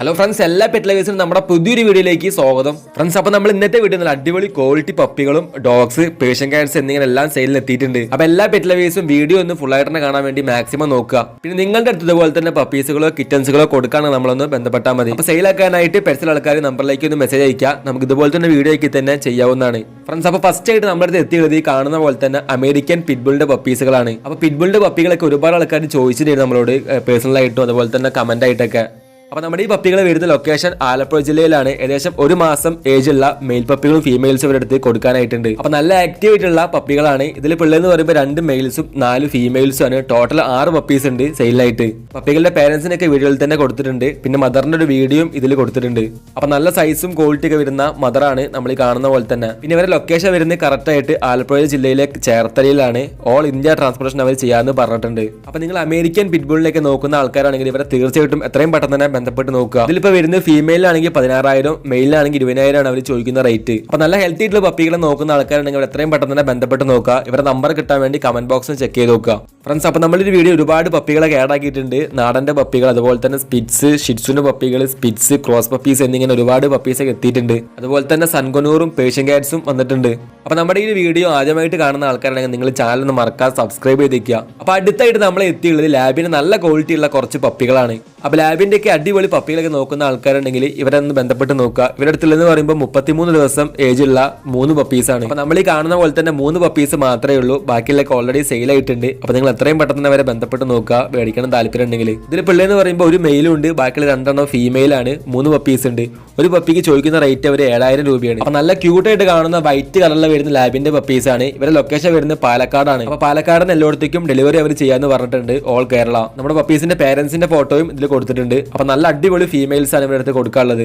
Hello friends എല്ലാ pet ലവേഴ്സിനും നമ്മുടെ പുതിയൊരു വീഡിയോയിലേക്ക് സ്വാഗതം. ഫ്രണ്ട്സ് അപ്പോൾ നമ്മൾ ഇന്നത്തെ വീഡിയോ നല്ല അടിപൊളി ക്വാളിറ്റി പപ്പികളും ഡോഗ്സ് പേഷ്യൻ കാറ്റ്സ് എന്നിങ്ങനെ എല്ലാം സെയിലിൽ എത്തിയിട്ടുണ്ട്. അപ്പോൾ എല്ലാ പെറ്റ് ലവേഴ്സും വീഡിയോ ഒന്ന് ഫുൾ ആയിട്ട് തന്നെ കാണാൻ വേണ്ടി മാക്സിമം നോക്കുക. പിന്നെ നിങ്ങളുടെ അടുത്ത് ഇതുപോലെ തന്നെ പപ്പീസുകളോ കിറ്റൻസുകളോ കൊടുക്കാണ് നമ്മളൊന്ന് ബന്ധപ്പെട്ടാൽ മതി. അപ്പോൾ സെയിലാക്കാനായിട്ട് പെറ്റ്സിൽ ആൾക്കാർ നമ്പറിലേക്ക് ഒന്ന് മെസ്സേജ് അയക്കുക നമുക്ക് ഇതുപോലെ തന്നെ വീഡിയോ ആക്കി തന്നെ ചെയ്യാവുന്നതാണ്. ഫ്രണ്ട്സ് അപ്പോൾ ഫസ്റ്റ് ആയിട്ട് നമ്മുടെ അടുത്ത് എത്തിയത് ഈ കാണുന്ന പോലെ തന്നെ അമേരിക്കൻ പിറ്റ്ബുളിന്റെ പപ്പീസുകളാണ് അപ്പോൾ പിറ്റ്ബുളിന്റെ പപ്പികളൊക്കെ ഒരുപാട് ആൾക്കാർ ചോദിച്ചിട്ടുണ്ട് നമ്മളോട് പേഴ്സണലായിട്ടും അതുപോലെ തന്നെ കമന്റ് ആയിട്ടൊക്കെ. അപ്പൊ നമ്മുടെ ഈ പപ്പികൾ വരുന്ന ലൊക്കേഷൻ ആലപ്പുഴ ജില്ലയിലാണ്. ഏകദേശം ഒരു മാസം ഏജ് ഉള്ള മെയിൽ പപ്പികളും ഫീമെയിൽസും ഇവരുടെ അടുത്ത് കൊടുക്കാനായിട്ടുണ്ട്. അപ്പോൾ നല്ല ആക്റ്റീവ് ആയിട്ടുള്ള പപ്പികളാണ്. ഇതിൽ പിള്ളേന്ന് പറയുമ്പോൾ രണ്ട് മെയിൽസും നാല് ഫീമെയിൽസും ആണ്. ടോട്ടൽ ആറ് പപ്പീസ് ഉണ്ട് സെയിലായിട്ട് പപ്പികളുടെ പേരൻസിനൊക്കെ വീടുകളിൽ തന്നെ കൊടുത്തിട്ടുണ്ട്. പിന്നെ മദറിന്റെ ഒരു വീഡിയോയും ഇതിൽ കൊടുത്തിട്ടുണ്ട്. അപ്പോൾ നല്ല സൈസും ക്വാളിറ്റി ഒക്കെ വരുന്ന മദറാണ് നമ്മൾ കാണുന്ന പോലെ തന്നെ. പിന്നെ ഇവരുടെ ലൊക്കേഷൻ വരുന്നത് കറക്റ്റ് ആയിട്ട് ആലപ്പുഴ ജില്ലയിലെ ചേർത്തലയിലാണ്. ഓൾ ഇന്ത്യ ട്രാൻസ്പോർട്ടേഷൻ അവർ ചെയ്യാമെന്ന് പറഞ്ഞിട്ടുണ്ട്. അപ്പോൾ നിങ്ങൾ അമേരിക്കൻ പിറ്റ്ബോളിലേക്ക് നോക്കുന്ന ആൾക്കാരാണെങ്കിൽ ഇവരെ തീർച്ചയായിട്ടും എത്രയും പെട്ടെന്ന് തന്നെ ബന്ധപ്പെട്ട് നോക്കുക. ഇതിലിപ്പോ വരുന്നത് ഫീമെയിലാണെങ്കിൽ പതിനാറായിരം മെയിലാണെങ്കിൽ ഇരുപതിനായിരം ആണ് അവർ ചോദിക്കുന്ന റേറ്റ് അപ്പൊ നല്ല ഹെൽത്തി ആയിട്ടുള്ള പപ്പികളെ നോക്കുന്ന ആൾക്കാരുണ്ടെങ്കിൽ എത്രയും പെട്ടെന്ന് തന്നെ ബന്ധപ്പെട്ട് നോക്കുക. ഇവരുടെ നമ്പർ കിട്ടാൻ വേണ്ടി കമന്റ് ബോക്സിൽ ചെക്ക് ചെയ്ത് നോക്കുക. ഫ്രണ്ട്സ് അപ്പൊ നമ്മളൊരു വീഡിയോ ഒരുപാട് പപ്പികളെ ഗേഡ് ആക്കിയിട്ടുണ്ട്. നാടന്റെ പപ്പികൾ അതുപോലെ തന്നെ സ്പിറ്റ്സ് ഷിറ്റ്സിന്റെ പപ്പികൾ സ്പിറ്റ്സ് ക്രോസ് പപ്പീസ് എന്നിങ്ങനെ ഒരുപാട് പപ്പീസ് ഒക്കെ എത്തിയിട്ടുണ്ട്. അതുപോലെ തന്നെ സൺകൊനൂറും പേഷ്യൻ കാറ്റ്സും വന്നിട്ടുണ്ട്. അപ്പൊ നമ്മുടെ ഈ വീഡിയോ ആദ്യമായിട്ട് കാണുന്ന ആൾക്കാരാണെങ്കിൽ നിങ്ങൾ ചാനൽ ഒന്ന് മറക്കാതെ സബ്സ്ക്രൈബ് ചെയ്തേക്കുക അപ്പൊ അടുത്തായിട്ട് നമ്മൾ എത്തിയുള്ളത് ലാബിന് നല്ല ക്വാളിറ്റി ഉള്ള കുറച്ച് പപ്പികളാണ്. അപ്പൊ ലാബിന്റെ ഒക്കെ അടിപൊളി പപ്പികളൊക്കെ നോക്കുന്ന ആൾക്കാരുണ്ടെങ്കിൽ ഇവരെ ഒന്ന് ബന്ധപ്പെട്ട് നോക്കുക. ഇവരുടെ അടുത്തുള്ളതെന്ന് പറയുമ്പോൾ മുപ്പത്തിമൂന്ന് ദിവസം ഏജ് ഉള്ള മൂന്ന് പപ്പീസാണ് അപ്പൊ നമ്മൾ ഈ കാണുന്ന പോലെ തന്നെ മൂന്ന് പപ്പീസ് മാത്രമേ ഉള്ളൂ. ബാക്കിയുള്ളൊക്കെ ഓൾറെഡി സെയിൽ ആയിട്ടുണ്ട്. അപ്പൊ നിങ്ങൾ എത്രയും പെട്ടെന്ന് അവരെ ബന്ധപ്പെട്ട് നോക്കുക. മേടിക്കണം താല്പര്യം ഉണ്ടെങ്കിൽ. ഇതിൽ പിള്ളേന്ന് പറയുമ്പോൾ ഒരു മെയിലും ഉണ്ട്. ബാക്കിയുള്ള രണ്ടെണ്ണം ഫീമെയിൽ ആണ്. മൂന്ന് പപ്പീസ് ഉണ്ട്. ഒരു പപ്പിക്ക് ചോദിക്കുന്ന റേറ്റ് അവർ ഏഴായിരം രൂപയാണ്. അപ്പൊ നല്ല ക്യൂട്ടായിട്ട് കാണുന്ന വൈറ്റ് കളറിൽ വരുന്ന ലാബിന്റെ പപ്പീസ് ആണ്. ഇവരുടെ ലൊക്കേഷൻ വരുന്നത് പാലക്കാടാണ്. അപ്പൊ പാലക്കാടിന് എല്ലായിടത്തേക്കും ഡെലിവറി അവർ ചെയ്യാന്ന് പറഞ്ഞിട്ടുണ്ട്. ഓൾ കേരള. നമ്മുടെ പപ്പീസിന്റെ പേരൻസിന്റെ ഫോട്ടോയും ഇതിൽ കൊടുത്തിട്ടുണ്ട്. അപ്പൊ നല്ല അടിപൊളി ഫീമെയിൽസ് ആണ് ഇവരുടെ അടുത്ത് കൊടുക്കാനുള്ളത്.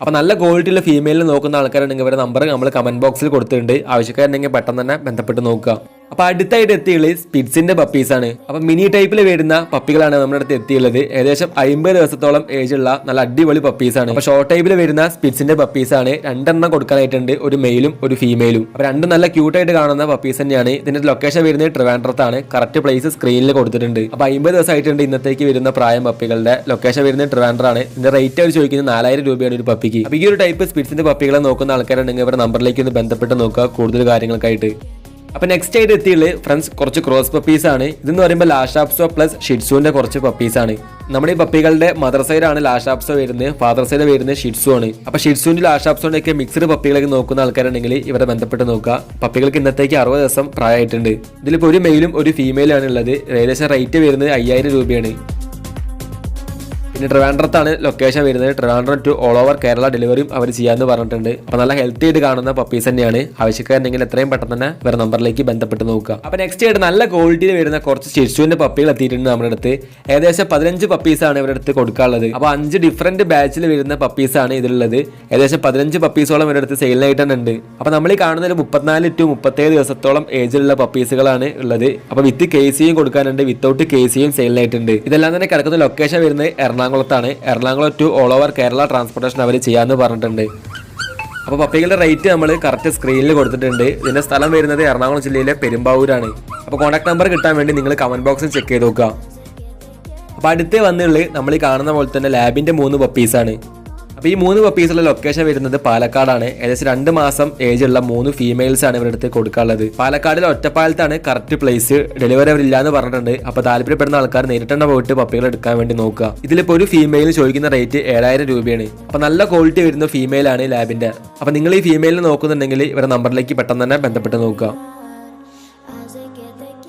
അപ്പൊ നല്ല ക്വാളിറ്റിയുള്ള ഫീമെയിൽ നോക്കുന്ന ആൾക്കാരുണ്ടെങ്കിൽ ഇവരുടെ നമ്പർ നമ്മൾ കമന്റ് ബോക്സിൽ കൊടുത്തിട്ടുണ്ട്. ആവശ്യക്കാരുണ്ടെങ്കിൽ പെട്ടെന്ന് തന്നെ ബന്ധപ്പെട്ട് നോക്കുക. അപ്പൊ അടുത്തായിട്ട് എത്തിയുള്ളത് സ്പിറ്റ്സിന്റെ പപ്പീസ് ആണ്. അപ്പൊ മിനി ടൈപ്പിൽ വരുന്ന പപ്പികളാണ് നമ്മുടെ അടുത്ത് എത്തിയുള്ളത്. ഏകദേശം അമ്പത് ദിവസത്തോളം ഏജ് ഉള്ള നല്ല അടിപൊളി പപ്പീസ് ആണ്. അപ്പൊ ഷോർട്ട് ടൈപ്പിൽ വരുന്ന സ്പിറ്റ്സിന്റെ പപ്പീസ് ആണ്. രണ്ടെണ്ണം കൊടുക്കാനായിട്ടുണ്ട്. ഒരു മെയിലും ഒരു ഫീമെയിലും അപ്പൊ രണ്ടും നല്ല ക്യൂട്ടായിട്ട് കാണുന്ന പപ്പീസ് തന്നെയാണ്. ഇതിന്റെ ലൊക്കേഷൻ വരുന്നത് ട്രിവാൻഡ്രത്താണ് കറക്റ്റ് പ്ലേസ് സ്ക്രീനിൽ കൊടുത്തിട്ടുണ്ട്. അപ്പൊ അമ്പത് ദിവസമായിട്ടുണ്ട് ഇന്നത്തേക്ക് വരുന്ന പ്രായം പപ്പികളുടെ ലൊക്കേഷൻ വരുന്നത് ട്രിവാൻഡ്രാണ് ഇതിന്റെ റേറ്റ് അവർ ചോദിക്കുന്നത് നാലായിരം രൂപയാണ് ഒരു പപ്പിക്ക് അപ്പൊ ഈ ഒരു ടൈപ്പ് സ്പിറ്റ്സിന്റെ പപ്പികളെ നോക്കുന്ന ആൾക്കാരുണ്ടെങ്കിൽ അവരുടെ നമ്പറിലേക്ക് ഒന്ന് ബന്ധപ്പെട്ട് നോക്കുക. കൂടുതൽ കാര്യങ്ങൾക്കായിട്ട്. അപ്പൊ നെക്സ്റ്റ് ആയിട്ട് എത്തിയുള്ളത് ഫ്രണ്ട്സ് കുറച്ച് ക്രോസ് ആണ്. ഇതെന്ന് പറയുമ്പോൾ ലാഷാപ്സോ പ്ലസ് ഷിഡ്സുവിന്റെ കുറച്ച് പപ്പീസ് ആണ്. നമ്മുടെ ഈ പപ്പികളുടെ മദർ സൈഡ് ആണ് ലാഷാപ്സോ വരുന്നത്. ഫാദർ സൈഡ് വരുന്നത് ഷിഡ്സു ആണ്. അപ്പൊ ഷിറ്റ്സുവിന്റെ ലാഷാപ്സോന്റെ ഒക്കെ മിക്സ്ഡ് പപ്പികളൊക്കെ നോക്കുന്ന ആൾക്കാരുണ്ടെങ്കിൽ ഇവരെ ബന്ധപ്പെട്ട് നോക്കുക. പപ്പികൾക്ക് ഇന്നത്തേക്ക് അറുപത് ദിവസം പ്രായമായിട്ടുണ്ട്. ഇതിലിപ്പോൾ ഒരു മെയിലും ഒരു ഫീമെയിലും ഉള്ളത്. ഏകദേശം റേറ്റ് വരുന്നത് അയ്യായിരം രൂപയാണ്. പിന്നെ ട്രിവാൻഡ്രത്താണ് ലൊക്കേഷൻ വരുന്നത്. Trivandrum to all over Kerala ഡെലിവറിയും അവർ ചെയ്യാമെന്ന് പറഞ്ഞിട്ടുണ്ട്. അപ്പോൾ നല്ല ഹെൽത്തി ആയിട്ട് കാണുന്ന പപ്പീസ് തന്നെയാണ്. ആവശ്യക്കാരുണ്ടെങ്കിൽ എത്രയും പെട്ടെന്ന് തന്നെ വേറെ നമ്പറിലേക്ക് ബന്ധപ്പെട്ട് നോക്കുക. അപ്പോൾ നെക്സ്റ്റ് ആയിട്ട് നല്ല ക്വാളിറ്റിയിൽ വരുന്ന കുറച്ച് ശിശുവിന്റെ പപ്പികൾ എത്തിയിട്ടുണ്ട് നമ്മുടെ അടുത്ത്. ഏകദേശം പതിനഞ്ച് പപ്പീസാണ് ഇവരുടെ അടുത്ത് കൊടുക്കാനുള്ളത്. അപ്പോൾ അഞ്ച് ഡിഫറന്റ് ബാച്ചിൽ വരുന്ന പപ്പീസാണ് ഇതിലുള്ളത്. ഏകദേശം പതിനഞ്ച് പപ്പീസോളം ഇവരുടെ അടുത്ത് സെയിലായിട്ടാണ് ഉണ്ട് അപ്പോൾ നമ്മൾ ഈ കാണുന്ന ഒരു മുപ്പത്തിനാല് ടു മുപ്പത്തേഴ് ദിവസത്തോളം ഏജിലുള്ള പപ്പീസുകളാണ് ഉള്ളത്. അപ്പോൾ വിത്ത് കെ സിയും കൊടുക്കാനുണ്ട്. വിത്തൗട്ട് കെ സിയും സെയിലായിട്ടുണ്ട് ഇതെല്ലാം തന്നെ കിടക്കുന്ന ലൊക്കേഷൻ വരുന്നത് എറണാകുളത്താണ്. Ernakulam to all over Kerala transportation അവർ ചെയ്യാമെന്ന് പറഞ്ഞിട്ടുണ്ട്. അപ്പോൾ പപ്പികളുടെ റേറ്റ് നമ്മൾ കറക്റ്റ് സ്ക്രീനിൽ കൊടുത്തിട്ടുണ്ട്. ഇതിന്റെ സ്ഥലം വരുന്നത് എറണാകുളം ജില്ലയിലെ പെരുമ്പാവൂരാണ്. അപ്പോൾ കോൺടാക്ട് നമ്പർ കിട്ടാൻ വേണ്ടി നിങ്ങൾ കമന്റ് ബോക്സിൽ ചെക്ക് ചെയ്ത് നോക്കുക. അപ്പോൾ അടുത്തേ വന്നുള്ളിൽ നമ്മൾ കാണുന്ന പോലെ തന്നെ ലാബിന്റെ മൂന്ന് പപ്പീസാണ് അപ്പോൾ ഈ മൂന്ന് പപ്പീസുള്ള ലൊക്കേഷൻ വരുന്നത് പാലക്കാടാണ്. ഏകദേശം രണ്ട് മാസം ഏജ് ഉള്ള മൂന്ന് ഫീമെയിൽസ് ആണ് ഇവരുടെ അടുത്ത് കൊടുക്കാനുള്ളത്. പാലക്കാടിലെ ഒറ്റപ്പാലത്താണ് കറക്റ്റ് പ്ലേസ് ഡെലിവറി അവരില്ല എന്ന് പറഞ്ഞിട്ടുണ്ട്. അപ്പോൾ താല്പര്യപ്പെടുന്ന ആൾക്കാർ നേരിട്ടെണ്ണ പോയിട്ട് പപ്പികൾ എടുക്കാൻ വേണ്ടി നോക്കുക. ഇതിലിപ്പോൾ ഒരു ഫീമെയിൽ ചോദിക്കുന്ന റേറ്റ് ഏഴായിരം രൂപയാണ്. അപ്പോൾ നല്ല ക്വാളിറ്റി വരുന്ന ഫീമെയിൽ ആണ് ലാബിന്റെ അപ്പോൾ നിങ്ങൾ ഈ ഫീമെയിലിനെ നോക്കുന്നുണ്ടെങ്കിൽ ഇവരുടെ നമ്പറിലേക്ക് പെട്ടെന്ന് തന്നെ ബന്ധപ്പെട്ട് നോക്കുക.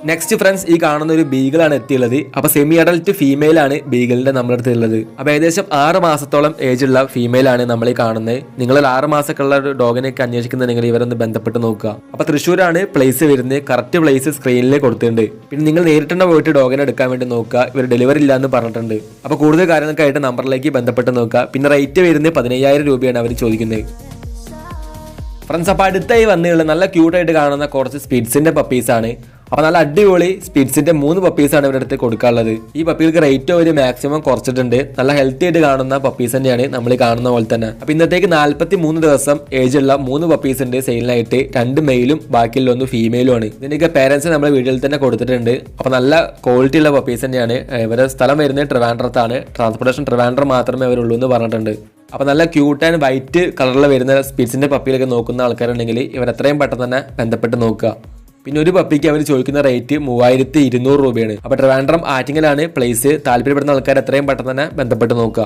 നെക്സ്റ്റ് ഫ്രണ്ട്സ് ഈ കാണുന്ന ഒരു ബീഗിളാണ് എത്തിയുള്ളത്. അപ്പൊ സെമി അഡൽറ്റ് ഫീമെയിൽ ആണ് ബീഗിളിന്റെ നമ്മുടെ അടുത്ത് ഉള്ളത് അപ്പൊ ഏകദേശം ആറ് മാസത്തോളം ഏജ് ഉള്ള ഫീമെയിൽ ആണ് നമ്മൾ ഈ കാണുന്നത്. നിങ്ങൾ ആറ് മാസമൊക്കെ ഉള്ള ഒരു ഡോഗിനെയൊക്കെ അന്വേഷിക്കുന്നുണ്ടെങ്കിൽ ഇവരൊന്ന് ബന്ധപ്പെട്ട് നോക്കുക. അപ്പൊ തൃശ്ശൂരാണ് പ്ലേസ് വരുന്നത്. കറക്റ്റ് പ്ലേസ് സ്ക്രീനിൽ കൊടുത്തിട്ടുണ്ട്. പിന്നെ നിങ്ങൾ നേരിട്ടെണ്ണ പോയിട്ട് ഡോഗിനെ എടുക്കാൻ വേണ്ടി നോക്കുക. ഇവർ ഡെലിവറി ഇല്ല എന്ന് പറഞ്ഞിട്ടുണ്ട്. അപ്പൊ കൂടുതൽ കാര്യങ്ങൾക്കായിട്ട് നമ്പറിലേക്ക് ബന്ധപ്പെട്ട് നോക്കുക. പിന്നെ റേറ്റ് വരുന്നത് പതിനയ്യായിരം രൂപയാണ് അവർ ചോദിക്കുന്നത്. ഫ്രണ്ട്സ് അപ്പോൾ അടുത്തായി വന്നുള്ള നല്ല ക്യൂട്ടായിട്ട് കാണുന്ന കുറച്ച് സ്പിഡ്സിന്റെ പപ്പീസാണ് അപ്പോൾ നല്ല അടിപൊളി സ്പിറ്റ്സിന്റെ മൂന്ന് പപ്പീസാണ് ഇവരുടെ അടുത്ത് കൊടുക്കാനുള്ളത്. ഈ പപ്പികൾക്ക് റേറ്റ് ഒരു മാക്സിമം കുറച്ചിട്ടുണ്ട്. നല്ല ഹെൽത്തി ആയിട്ട് കാണുന്ന പപ്പീസ് തന്നെയാണ് നമ്മൾ കാണുന്ന പോലെ തന്നെ. അപ്പോൾ ഇന്നത്തേക്ക് നാല്പത്തി മൂന്ന് ദിവസം ഉള്ള മൂന്ന് പപ്പീസ് ഉണ്ട് സെയിലിനായിട്ട് രണ്ട് മെയിലും ബാക്കിയുള്ള ഒന്ന് ഫീമെയിലും ആണ്. ഇതിന്റെയൊക്കെ പേരൻസ് നമ്മൾ വീട്ടിൽ തന്നെ കൊടുത്തിട്ടുണ്ട്. അപ്പോൾ നല്ല ക്വാളിറ്റി ഉള്ള പപ്പീസ് തന്നെയാണ്. ഇവരുടെ സ്ഥലം വരുന്നത് ട്രിവാൻഡ്രത്താണ്. ട്രാൻസ്പോർട്ടേഷൻ ട്രിവാൻഡ്രം മാത്രമേ അവരുള്ളൂ എന്ന് പറഞ്ഞിട്ടുണ്ട്. അപ്പോൾ നല്ല ക്യൂട്ട് ആൻഡ് വൈറ്റ് കളറിൽ വരുന്ന സ്പിറ്റ്സിന്റെ പപ്പിയിലൊക്കെ നോക്കുന്ന ആൾക്കാരുണ്ടെങ്കിൽ ഇവർ എത്രയും പെട്ടെന്ന് തന്നെ ബന്ധപ്പെട്ട് നോക്കുക. പിന്നെ ഒരു പപ്പിക്ക് അവർ ചോദിക്കുന്ന റേറ്റ് മൂവായിരത്തി ഇരുന്നൂറ് രൂപയാണ്. അപ്പോൾ ട്രിവാൻഡ്രം ആറ്റിങ്ങലാണ് പ്ലേസ് താല്പര്യപ്പെടുന്ന ആൾക്കാർ എത്രയും പെട്ടെന്ന് തന്നെ ബന്ധപ്പെട്ട് നോക്കുക.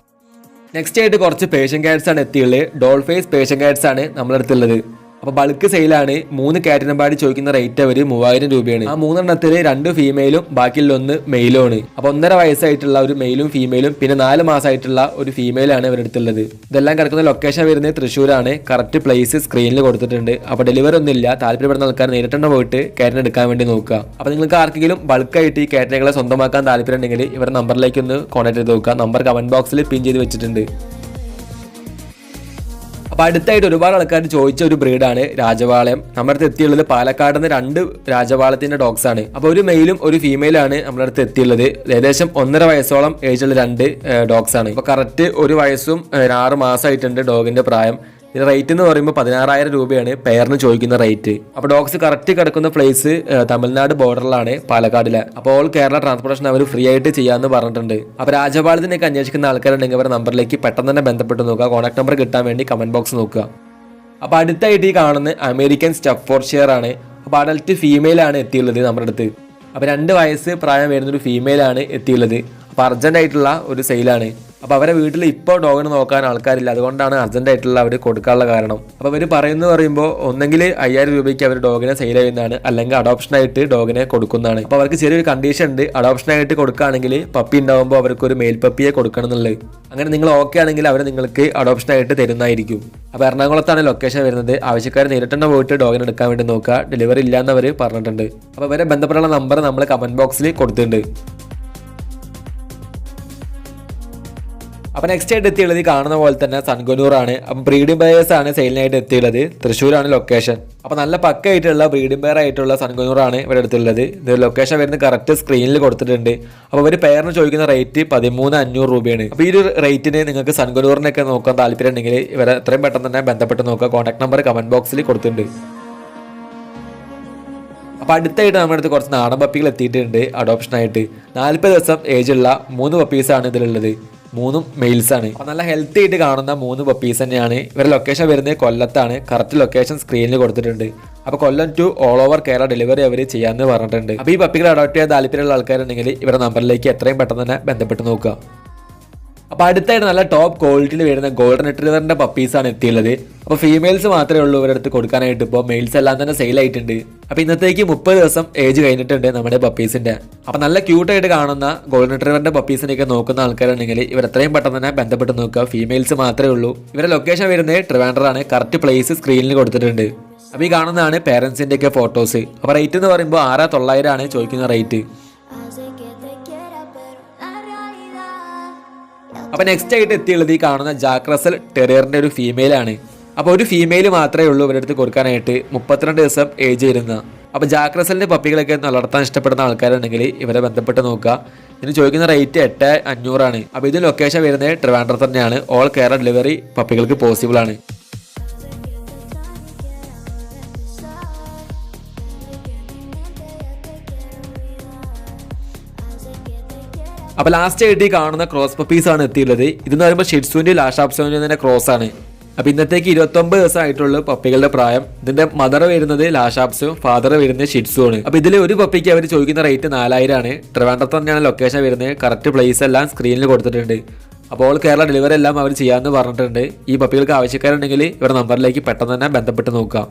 നെക്സ്റ്റ് ആയിട്ട് കുറച്ച് പേഷ്യൻ കാർഡ്സ് ആണ് എത്തിയുള്ളത് ഡോൾഫേസ് പേഷ്യൻ കാർഡ്സ് ആണ് നമ്മുടെ അടുത്തുള്ളത് അപ്പോൾ ബൾക്ക് സെയിലാണ് മൂന്ന് കാറ്റിനമ്പാടി ചോദിക്കുന്ന റേറ്റ് അവർ മൂവായിരം രൂപയാണ്. ആ മൂന്നെണ്ണത്തിൽ രണ്ട് ഫീമെയിലും ബാക്കിയുള്ള ഒന്ന് മെയിലും ആണ്. അപ്പോൾ ഒന്നര വയസ്സായിട്ടുള്ള ഒരു മെയിലും ഫീമെയിലും പിന്നെ നാല് മാസമായിട്ടുള്ള ഒരു ഫീമെയിലാണ് ഇവരുടെ അടുത്തുള്ളത്. ഇതെല്ലാം കിടക്കുന്ന ലൊക്കേഷൻ വരുന്നത് തൃശ്ശൂരാണ്. കറക്റ്റ് പ്ലേസ് സ്ക്രീനിൽ കൊടുത്തിട്ടുണ്ട്. അപ്പോൾ ഡെലിവറി ഒന്നും ഇല്ല. താല്പര്യപ്പെടുന്ന ആൾക്കാർ നേരിട്ടെണ്ണം പോയിട്ട് കാറ്റിന് എടുക്കാൻ വേണ്ടി നോക്കുക. അപ്പോൾ നിങ്ങൾക്ക് ആർക്കെങ്കിലും ബൾക്കായിട്ട് ഈ കാറ്റിനെകളെ സ്വന്തമാക്കാൻ താല്പര്യം ഉണ്ടെങ്കിൽ ഇവരുടെ നമ്പറിലേക്ക് ഒന്ന് കോൺടാക്ട് ചെയ്ത് നോക്കുക. നമ്പർ കമന്റ് ബോക്സിൽ പിൻ ചെയ്ത് വെച്ചിട്ടുണ്ട്. അപ്പൊ അടുത്തായിട്ട് ഒരുപാട് ആൾക്കാർ ചോദിച്ച ഒരു ബ്രീഡാണ് രാജവാളയം. നമ്മുടെ അടുത്ത് എത്തിയുള്ളത് പാലക്കാട് നിന്ന് രണ്ട് ഡോഗ്സ് ആണ്. അപ്പൊ ഒരു മെയിലും ഒരു ഫീമെയിലാണ് നമ്മുടെ അടുത്ത് എത്തിയുള്ളത്. ഏകദേശം ഒന്നര വയസ്സോളം ഏജുള്ള രണ്ട് ഡോഗ്സ് ആണ്. ഇപ്പൊ കറക്റ്റ് ഒരു വയസ്സും ആറ് മാസമായിട്ടുണ്ട് ഡോഗിന്റെ പ്രായം. ഇതിന്റെ റേറ്റ് എന്ന് പറയുമ്പോൾ പതിനാറായിരം രൂപയാണ് പെയറിന് ചോദിക്കുന്ന റേറ്റ് അപ്പോൾ ഡോഗ്സ് കറക്റ്റ് കിടക്കുന്ന പ്ലേസ് തമിഴ്നാട് ബോർഡറിലാണ് പാലക്കാടിലെ. അപ്പോൾ ഓൾ കേരള ട്രാൻസ്പോർട്ടേഷൻ അവർ ഫ്രീ ആയിട്ട് ചെയ്യാമെന്ന് പറഞ്ഞിട്ടുണ്ട്. അപ്പോൾ രാജപാളത്തിനൊക്കെ അന്വേഷിക്കുന്ന ആൾക്കാരുണ്ടെങ്കിൽ അവരുടെ നമ്പറിലേക്ക് പെട്ടെന്ന് തന്നെ ബന്ധപ്പെട്ട് നോക്കുക. കോൺടാക്ട് നമ്പർ കിട്ടാൻ വേണ്ടി കമന്റ് ബോക്സ് നോക്കുക. അപ്പോൾ അടുത്തായിട്ട് ഈ കാണുന്ന അമേരിക്കൻ സ്റ്റഫ് ഫോർ ഷെയർ ആണ്. അപ്പോൾ അഡൽറ്റ് ഫീമെയിൽ ആണ് എത്തിയുള്ളത് നമ്മുടെ അടുത്ത്. അപ്പോൾ രണ്ട് വയസ്സ് പ്രായം വരുന്ന ഒരു ഫീമെയിൽ ആണ് എത്തിയുള്ളത്. അപ്പോൾ അർജന്റ് ആയിട്ടുള്ള ഒരു സെയിലാണ് അപ്പോൾ അവരെ വീട്ടിൽ ഇപ്പോൾ ഡോഗിനെ നോക്കാൻ ആൾക്കാരില്ല. അതുകൊണ്ടാണ് അർജന്റ് ആയിട്ടുള്ള അവർ കൊടുക്കാനുള്ള കാരണം. അപ്പോൾ അവർ പറയുന്നു പറയുമ്പോൾ ഒന്നെങ്കിൽ അയ്യായിരം രൂപയ്ക്ക് അവർ ഡോഗിനെ സെയിൽ ചെയ്യുന്നതാണ്. അല്ലെങ്കിൽ അഡോപ്ഷൻ ആയിട്ട് ഡോഗിനെ കൊടുക്കുന്നതാണ്. അപ്പോൾ അവർക്ക് ചെറിയൊരു കണ്ടീഷൻ ഉണ്ട്. അഡോപ്ഷൻ ആയിട്ട് കൊടുക്കുകയാണെങ്കിൽ പപ്പി ഉണ്ടാകുമ്പോൾ അവർക്ക് ഒരു മെയിൽ പപ്പിയെ കൊടുക്കണം എന്നുള്ളത്. അങ്ങനെ നിങ്ങൾ ഓക്കെ ആണെങ്കിൽ അവർ നിങ്ങൾക്ക് അഡോപ്ഷൻ ആയിട്ട് തരുന്നതായിരിക്കും. അപ്പോൾ എറണാകുളത്താണ് ലൊക്കേഷൻ വരുന്നത്. ആവശ്യക്കാർ നേരിട്ട് പോയിട്ട് ഡോഗിനെ എടുക്കാൻ വേണ്ടി നോക്കുക. ഡെലിവറി ഇല്ല എന്നവർ പറഞ്ഞിട്ടുണ്ട്. അപ്പോൾ ഇവരെ ബന്ധപ്പെട്ടുള്ള നമ്പർ നമ്മൾ കമന്റ് ബോക്സിൽ കൊടുത്തിട്ടുണ്ട്. അപ്പോൾ നെക്സ്റ്റ് ആയിട്ട് എത്തിയുള്ളത് കാണുന്ന പോലെ തന്നെ സൺഗനൂറാണ് അപ്പം ബ്രീഡിംഗ് ബയേഴ്സ് ആണ് സെയിലിനായിട്ട് എത്തിയുള്ളത്. തൃശ്ശൂരാണ് ലൊക്കേഷൻ അപ്പോൾ നല്ല പക്കായിട്ടുള്ള ബ്രീഡിംഗ് ബയർ ആയിട്ടുള്ള സൺഗനൂറാണ് ഇവിടെ എടുത്തുള്ളത് ഇത് ലൊക്കേഷൻ വരുന്നത് കറക്റ്റ് സ്ക്രീനിൽ കൊടുത്തിട്ടുണ്ട്. അപ്പോൾ ഒരു പെയറിന് ചോദിക്കുന്ന റേറ്റ് പതിമൂന്ന് അഞ്ഞൂറ് രൂപയാണ്. അപ്പോൾ ഈ ഒരു റേറ്റിന് നിങ്ങൾക്ക് സൺകുനൂറിനൊക്കെ നോക്കാൻ താല്പര്യം ഉണ്ടെങ്കിൽ ഇവരെ എത്രയും പെട്ടെന്ന് തന്നെ ബന്ധപ്പെട്ട് നോക്കുക. കോൺടാക്ട് നമ്പർ കമന്റ് ബോക്സിൽ കൊടുത്തിട്ടുണ്ട്. അപ്പോൾ അടുത്തായിട്ട് നമ്മുടെ അടുത്ത് കുറച്ച് നാടൻ പപ്പികൾ എത്തിയിട്ടുണ്ട്. അഡോപ്ഷനായിട്ട് നാൽപ്പത് ദിവസം ഏജുള്ള മൂന്ന് പപ്പീസാണ് ഇതിലുള്ളത്. മൂന്നും മെയിൽസ് ആണ്. അപ്പോൾ നല്ല ഹെൽത്തി ആയിട്ട് കാണുന്ന മൂന്ന് പപ്പീസ് തന്നെയാണ്. ഇവരുടെ ലൊക്കേഷൻ വരുന്നത് കൊല്ലത്താണ്. കറക്റ്റ് ലൊക്കേഷൻ സ്ക്രീനിൽ കൊടുത്തിട്ടുണ്ട്. അപ്പോൾ Kollam to all over Kerala delivery അവർ ചെയ്യാന്ന് പറഞ്ഞിട്ടുണ്ട്. അപ്പോൾ ഈ പപ്പികൾ അഡോപ്റ്റ് ചെയ്യാൻ താല്പര്യമുള്ള ആൾക്കാരുണ്ടെങ്കിൽ ഇവരുടെ നമ്പറിലേക്ക് എത്രയും പെട്ടെന്ന് തന്നെ ബന്ധപ്പെട്ട് നോക്കുക. അപ്പോൾ അടുത്തായിട്ട് നല്ല ടോപ്പ് ക്വാളിറ്റിയിൽ വരുന്ന ഗോൾഡൻ റിട്രീവറിന്റെ പപ്പീസാണ് എത്തിയുള്ളത്. അപ്പോൾ ഫീമെയിൽസ് മാത്രമേ ഉള്ളൂ ഇവരുടെ അടുത്ത് കൊടുക്കാനായിട്ട്. ഇപ്പോൾ മെയിൽസ് എല്ലാം തന്നെ സെയിൽ ആയിട്ടുണ്ട്. അപ്പോൾ ഇന്നത്തേക്ക് മുപ്പത് ദിവസം ഏജ് കഴിഞ്ഞിട്ടുണ്ട് നമ്മുടെ പപ്പീസിന്റെ അപ്പോൾ നല്ല ക്യൂട്ടായിട്ട് കാണുന്ന ഗോൾഡൻ റിട്രീവറിന്റെ പപ്പീസിനെയൊക്കെ നോക്കുന്ന ആൾക്കാരുണ്ടെങ്കിൽ ഇവർ എത്രയും പെട്ടെന്ന് തന്നെ ബന്ധപ്പെട്ട് നോക്കുക. ഫീമെയിൽസ് മാത്രമേ ഉള്ളൂ. ഇവരുടെ ലൊക്കേഷൻ വരുന്നത് ട്രിവാൻഡറാണ് കറക്റ്റ് പ്ലേസ് സ്ക്രീനിൽ കൊടുത്തിട്ടുണ്ട്. അപ്പോൾ ഈ കാണുന്നതാണ് പേരൻസിന്റെ ഒക്കെ ഫോട്ടോസ് അപ്പോൾ റേറ്റ് എന്ന് പറയുമ്പോൾ ആറ് തൊള്ളായിരമാണ് ചോദിക്കുന്ന റേറ്റ് അപ്പൊ നെക്സ്റ്റ് ആയിട്ട് എത്തിയുള്ളത് ഈ കാണുന്ന ജാക്രസൽ ടെറിയറിന്റെ ഒരു ഫീമെയിൽ ആണ്. അപ്പോൾ ഒരു ഫീമെയിൽ മാത്രമേ ഉള്ളൂ ഇവരുടെ അടുത്ത് കൊടുക്കാനായിട്ട്. മുപ്പത്തിരണ്ട് ദിവസം ഏജ് വരുന്ന. അപ്പോൾ ജാക്രസലിന്റെ പപ്പികളൊക്കെ വളർത്താൻ ഇഷ്ടപ്പെടുന്ന ആൾക്കാരുണ്ടെങ്കിൽ ഇവരെ ബന്ധപ്പെട്ട് നോക്കുക. ഇതിന് ചോദിക്കുന്ന റേറ്റ് എട്ട് അഞ്ഞൂറാണ്. അപ്പോൾ ഇത് ലൊക്കേഷൻ വരുന്നത് ട്രിവാൻഡ്രം തന്നെയാണ്. ഓൾ കേരള ഡെലിവറി പപ്പികൾക്ക് പോസിബിൾ ആണ്. അപ്പോൾ ലാസ്റ്റ് ആയിട്ട് ഈ കാണുന്ന ക്രോസ് പപ്പീസ് ആണ് എത്തിയുള്ളത് ഇതെന്ന് പറയുമ്പോൾ ഷിറ്റ്സുവിന്റെ തന്നെ ക്രോസ് ആണ്. അപ്പോൾ ഇന്നത്തേക്ക് ഇരുപത്തൊമ്പത് ദിവസമായിട്ടുള്ള പപ്പികളുടെ പ്രായം. ഇതിന്റെ മദർ വരുന്നത് ലാഷാപ്സും ഫാദർ വരുന്നത് ഷിറ്റ്സു ആണ്. അപ്പോൾ ഇതിൽ ഒരു പപ്പിക്ക് അവർ ചോദിക്കുന്ന റേറ്റ് നാലായിരം ആണ്. ട്രിവാൻഡ്രത്ത് തന്നെയാണ് ലൊക്കേഷൻ വരുന്നത്. കറക്റ്റ് പ്ലേസ് എല്ലാം സ്ക്രീനിൽ കൊടുത്തിട്ടുണ്ട്. അപ്പോൾ കേരള ഡെലിവറി എല്ലാം അവർ ചെയ്യാമെന്ന് പറഞ്ഞിട്ടുണ്ട്. ഈ പപ്പികൾക്ക് ആവശ്യക്കാരുണ്ടെങ്കിൽ ഇവരുടെ നമ്പറിലേക്ക് പെട്ടെന്ന് തന്നെ ബന്ധപ്പെട്ട് നോക്കാം.